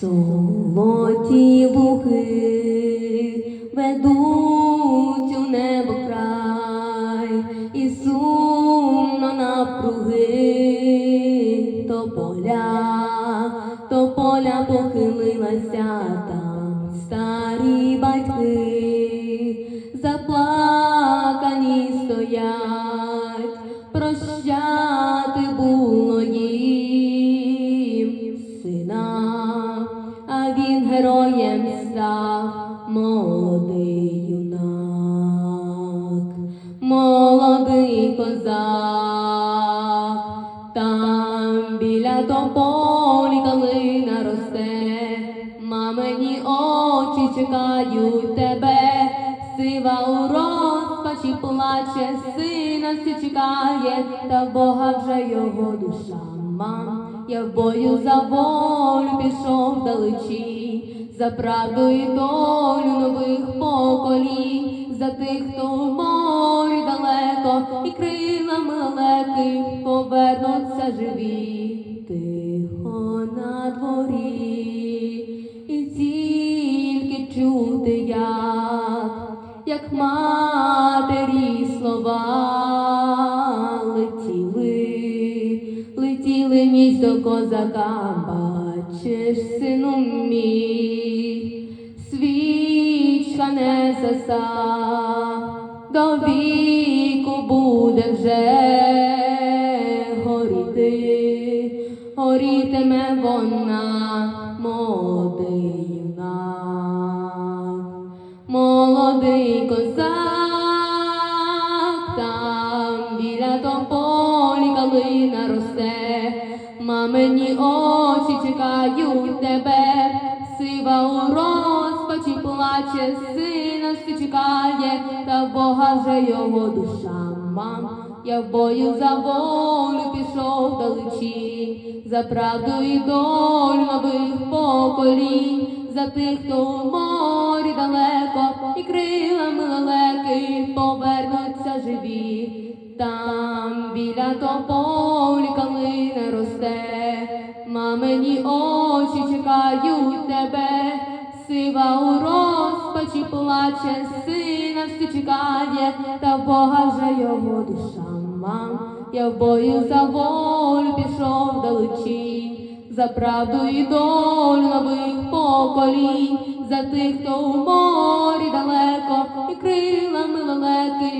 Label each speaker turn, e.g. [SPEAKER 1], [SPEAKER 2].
[SPEAKER 1] Золоті луги ведуть у небо край, і сумно напруги, то поля, то поля похилилася там молодий юнак, молодий козак, там біля тополі калина росте, мамині очі чекають тебе, сива у розпачі плаче, сина всі чекає, та Бога вже його душа. Мам, я в бою за волю пішов далечі, за правду і долю нових поколінь, за тих, хто в морі далеко, і крилами лелеки повернуться живі, тихо на дворі, і тільки чути, як, як матері слова летіли, летіли до козака, бачиш, сину мій, свічка до віку буде вже горіти, горітиме вона, молодий молодий козак, там біля тополі калина росте, мамині очі чекають тебе, сива у розпачі плаче, сина всі чекає, та в Бога вже його душа, мам. Я в бою за волю пішов далечі, за правду і долю нових поколінь, за тих, хто в морі далеко, і крилами лелеки повернуться живі. Там біля тополі калина росте, мамині очі чекають тебе, сива у розпачі плаче, сина все чекає, та в Бога вже його душа. Мам, я в бою за волю пішов далечі, за правду і долю нових поколінь, за тих, хто у морі далеко, і крилами лелеки